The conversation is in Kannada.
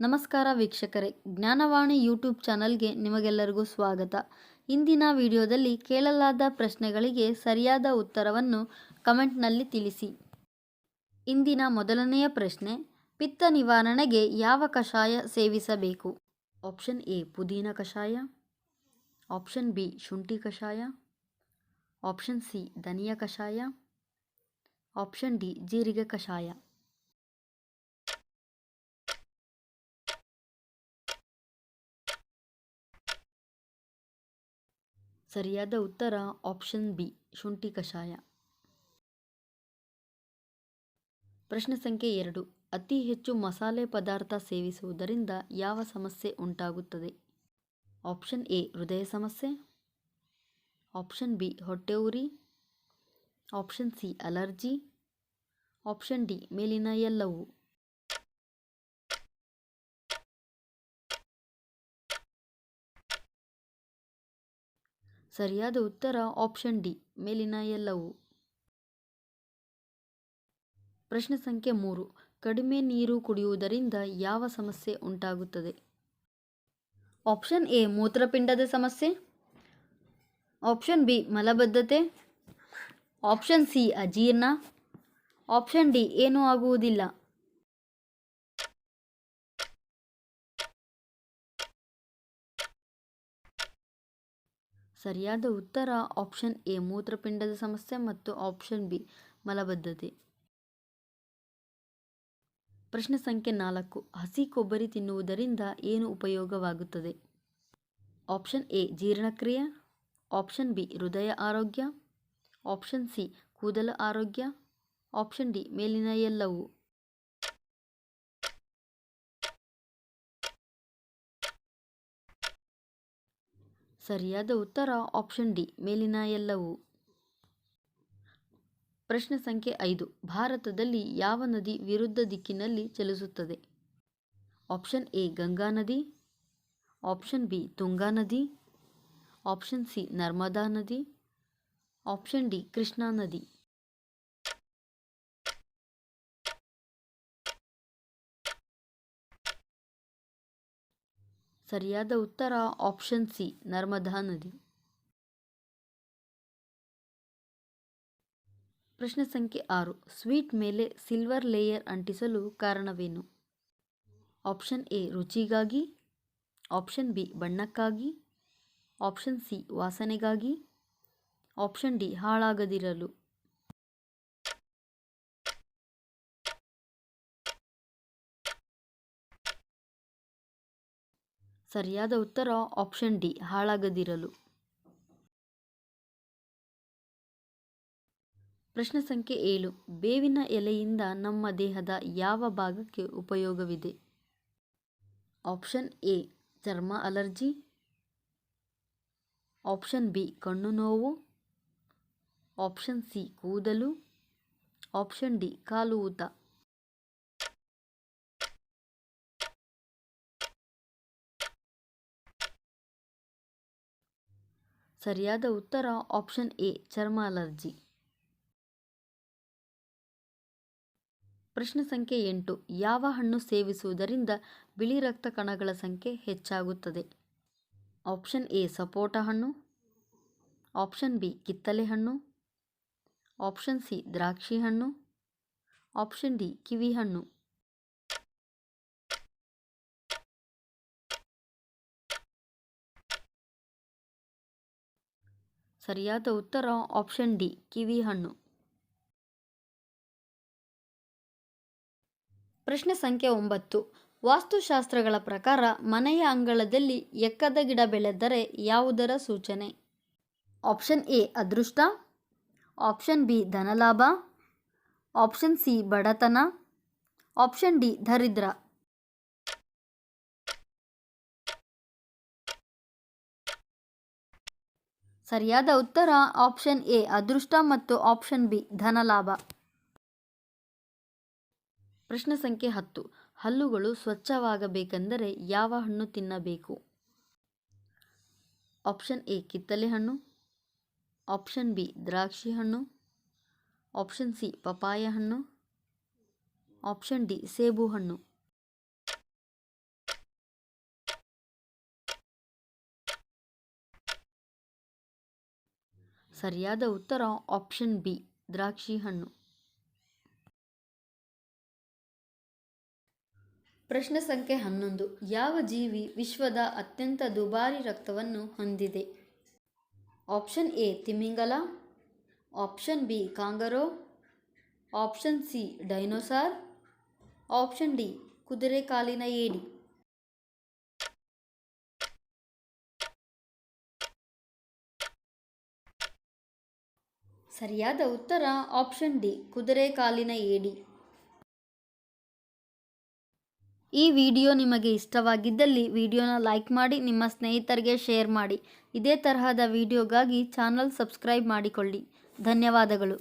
ನಮಸ್ಕಾರ ವೀಕ್ಷಕರೇ, ಜ್ಞಾನವಾಣಿ ಯೂಟ್ಯೂಬ್ ಚಾನಲ್ಗೆ ನಿಮಗೆಲ್ಲರಿಗೂ ಸ್ವಾಗತ. ಇಂದಿನ ವಿಡಿಯೋದಲ್ಲಿ ಕೇಳಲಾದ ಪ್ರಶ್ನೆಗಳಿಗೆ ಸರಿಯಾದ ಉತ್ತರವನ್ನು ಕಮೆಂಟ್ನಲ್ಲಿ ತಿಳಿಸಿ. ಇಂದಿನ ಮೊದಲನೆಯ ಪ್ರಶ್ನೆ, ಪಿತ್ತ ನಿವಾರಣೆಗೆ ಯಾವ ಕಷಾಯ ಸೇವಿಸಬೇಕು? ಆಪ್ಷನ್ ಎ, ಪುದೀನ ಕಷಾಯ. ಆಪ್ಷನ್ ಬಿ, ಶುಂಠಿ ಕಷಾಯ. ಆಪ್ಷನ್ ಸಿ, ಧನಿಯ ಕಷಾಯ. ಆಪ್ಷನ್ ಡಿ, ಜೀರಿಗೆ ಕಷಾಯ. ಸರಿಯಾದ ಉತ್ತರ ಆಪ್ಷನ್ ಬಿ, ಶುಂಠಿ ಕಷಾಯ. ಪ್ರಶ್ನೆ ಸಂಖ್ಯೆ ಎರಡು, ಅತಿ ಹೆಚ್ಚು ಮಸಾಲೆ ಪದಾರ್ಥ ಸೇವಿಸುವುದರಿಂದ ಯಾವ ಸಮಸ್ಯೆ ಉಂಟಾಗುತ್ತದೆ? ಆಪ್ಷನ್ ಎ, ಹೃದಯ ಸಮಸ್ಯೆ. ಆಪ್ಷನ್ ಬಿ, ಹೊಟ್ಟೆ ಉರಿ. Option C, allergy. Option D, ಮೇಲಿನ ಎಲ್ಲವೂ. ಸರಿಯಾದ ಉತ್ತರ ಆಪ್ಷನ್ ಡಿ, ಮೇಲಿನ ಎಲ್ಲವೂ. ಪ್ರಶ್ನೆ ಸಂಖ್ಯೆ ಮೂರು, ಕಡಿಮೆ ನೀರು ಕುಡಿಯುವುದರಿಂದ ಯಾವ ಸಮಸ್ಯೆ ಉಂಟಾಗುತ್ತದೆ? ಆಪ್ಷನ್ ಎ, ಮೂತ್ರಪಿಂಡದ ಸಮಸ್ಯೆ. ಆಪ್ಷನ್ ಬಿ, ಮಲಬದ್ಧತೆ. ಆಪ್ಷನ್ ಸಿ, ಅಜೀರ್ಣ. ಆಪ್ಷನ್ ಡಿ, ಏನೂ ಆಗುವುದಿಲ್ಲ. ಸರಿಯಾದ ಉತ್ತರ ಆಪ್ಷನ್ ಎ, ಮೂತ್ರಪಿಂಡದ ಸಮಸ್ಯೆ ಮತ್ತು ಆಪ್ಷನ್ ಬಿ, ಮಲಬದ್ಧತೆ. ಪ್ರಶ್ನೆ ಸಂಖ್ಯೆ ನಾಲ್ಕು, ಹಸಿ ಕೊಬ್ಬರಿ ತಿನ್ನುವುದರಿಂದ ಏನು ಉಪಯೋಗವಾಗುತ್ತದೆ? ಆಪ್ಷನ್ ಎ, ಜೀರ್ಣಕ್ರಿಯೆ. ಆಪ್ಷನ್ ಬಿ, ಹೃದಯ ಆರೋಗ್ಯ. ಆಪ್ಷನ್ ಸಿ, ಕೂದಲ ಆರೋಗ್ಯ. ಆಪ್ಷನ್ ಡಿ, ಮೇಲಿನ ಎಲ್ಲವೂ. ಸರಿಯಾದ ಉತ್ತರ ಆಪ್ಷನ್ ಡಿ, ಮೇಲಿನ ಎಲ್ಲವೂ. ಪ್ರಶ್ನೆ ಸಂಖ್ಯೆ ಐದು, ಭಾರತದಲ್ಲಿ ಯಾವ ನದಿ ವಿರುದ್ಧ ದಿಕ್ಕಿನಲ್ಲಿ ಚಲಿಸುತ್ತದೆ? ಆಪ್ಷನ್ ಎ, ಗಂಗಾ ನದಿ. ಆಪ್ಷನ್ ಬಿ, ತುಂಗಾ ನದಿ. ಆಪ್ಷನ್ ಸಿ, ನರ್ಮದಾ ನದಿ. ಆಪ್ಷನ್ ಡಿ, ಕೃಷ್ಣಾ ನದಿ. ಸರಿಯಾದ ಉತ್ತರ ಆಪ್ಷನ್ ಸಿ ನರ್ಮದಾ ನದಿ. ಪ್ರಶ್ನೆ ಸಂಖ್ಯೆ ಆರು, ಸ್ವೀಟ್ ಮೇಲೆ ಸಿಲ್ವರ್ ಲೇಯರ್ ಅಂಟಿಸಲು ಕಾರಣವೇನು? ಆಪ್ಷನ್ ಎ ರುಚಿಗಾಗಿ. ಆಪ್ಷನ್ ಬಿ ಬಣ್ಣಕ್ಕಾಗಿ. ಆಪ್ಷನ್ ಸಿ ವಾಸನೆಗಾಗಿ. ಆಪ್ಷನ್ ಡಿ ಹಾಳಾಗದಿರಲು. ಸರಿಯಾದ ಉತ್ತರ ಆಪ್ಷನ್ ಡಿ, ಹಾಳಾಗದಿರಲು. ಪ್ರಶ್ನೆ ಸಂಖ್ಯೆ ಏಳು, ಬೇವಿನ ಎಲೆಯಿಂದ ನಮ್ಮ ದೇಹದ ಯಾವ ಭಾಗಕ್ಕೆ ಉಪಯೋಗವಿದೆ? ಆಪ್ಷನ್ ಎ, ಚರ್ಮ ಅಲರ್ಜಿ. ಆಪ್ಷನ್ ಬಿ, ಕಣ್ಣು ನೋವು. ಆಪ್ಷನ್ ಸಿ, ಕೂದಲು. ಆಪ್ಷನ್ ಡಿ, ಕಾಲು ಊತ. ಸರಿಯಾದ ಉತ್ತರ ಆಪ್ಷನ್ ಎ, ಚರ್ಮ ಅಲರ್ಜಿ. ಪ್ರಶ್ನೆ ಸಂಖ್ಯೆ ಎಂಟು, ಯಾವ ಹಣ್ಣು ಸೇವಿಸುವುದರಿಂದ ಬಿಳಿ ರಕ್ತ ಕಣಗಳ ಸಂಖ್ಯೆ ಹೆಚ್ಚಾಗುತ್ತದೆ? ಆಪ್ಷನ್ ಎ, ಸಪೋಟ ಹಣ್ಣು. ಆಪ್ಷನ್ ಬಿ, ಕಿತ್ತಲೆ ಹಣ್ಣು. ಆಪ್ಷನ್ ಸಿ, ದ್ರಾಕ್ಷಿ ಹಣ್ಣು. ಆಪ್ಷನ್ ಡಿ, ಕಿವಿ ಹಣ್ಣು. ಸರಿಯಾದ ಉತ್ತರ ಆಪ್ಷನ್ ಡಿ, ಕಿವಿ ಹಣ್ಣು. ಪ್ರಶ್ನೆ ಸಂಖ್ಯೆ ಒಂಬತ್ತು. ವಾಸ್ತುಶಾಸ್ತ್ರಗಳ ಪ್ರಕಾರ ಮನೆಯ ಅಂಗಳದಲ್ಲಿ ಎಕ್ಕದ ಗಿಡ ಬೆಳೆದರೆ ಯಾವುದರ ಸೂಚನೆ? ಆಪ್ಷನ್ ಎ, ಅದೃಷ್ಟ. ಆಪ್ಷನ್ ಬಿ, ಧನಲಾಭ. ಆಪ್ಷನ್ ಸಿ, ಬಡತನ. ಆಪ್ಷನ್ ಡಿ, ದರಿದ್ರ. ಸರಿಯಾದ ಉತ್ತರ ಆಪ್ಷನ್ ಎ, ಅದೃಷ್ಟ ಮತ್ತು ಆಪ್ಷನ್ ಬಿ, ಧನಲಾಭ. ಪ್ರಶ್ನೆ ಸಂಖ್ಯೆ ಹತ್ತು. ಹಲ್ಲುಗಳು ಸ್ವಚ್ಛವಾಗಬೇಕೆಂದರೆ ಯಾವ ಹಣ್ಣು ತಿನ್ನಬೇಕು? ಆಪ್ಷನ್ ಎ, ಕಿತ್ತಲೆ ಹಣ್ಣು. ಆಪ್ಷನ್ ಬಿ, ದ್ರಾಕ್ಷಿ ಹಣ್ಣು. ಆಪ್ಷನ್ ಸಿ ಪಪಾಯ ಹಣ್ಣು. ಆಪ್ಷನ್ ಡಿ, ಸೇಬು ಹಣ್ಣು. ಸರಿಯಾದ ಉತ್ತರ ಆಪ್ಷನ್ ಬಿ, ದ್ರಾಕ್ಷಿ ಹಣ್ಣು. ಪ್ರಶ್ನೆ ಸಂಖ್ಯೆ ಹನ್ನೊಂದು, ಯಾವ ಜೀವಿ ವಿಶ್ವದ ಅತ್ಯಂತ ದುಬಾರಿ ರಕ್ತವನ್ನು ಹೊಂದಿದೆ? Option A, ತಿಮಿಂಗಲ. Option B, kangaroo. Option C, dinosaur. Option D ಕುದುರೆ ಕಾಲಿನ ಏಡಿ. ಸರಿಯಾದ ಉತ್ತರ ಆಪ್ಷನ್ ಡಿ, ಕುದುರೆ ಕಾಲಿನ ಏಡಿ. ಈ ವಿಡಿಯೋ ನಿಮಗೆ ಇಷ್ಟವಾಗಿದ್ದಲ್ಲಿ ವಿಡಿಯೋನ ಲೈಕ್ ಮಾಡಿ, ನಿಮ್ಮ ಸ್ನೇಹಿತರಿಗೆ ಶೇರ್ ಮಾಡಿ. ಇದೇ ತರಹದ ವಿಡಿಯೋಗಾಗಿ ಚಾನಲ್ ಸಬ್ಸ್ಕ್ರೈಬ್ ಮಾಡಿಕೊಳ್ಳಿ. ಧನ್ಯವಾದಗಳು.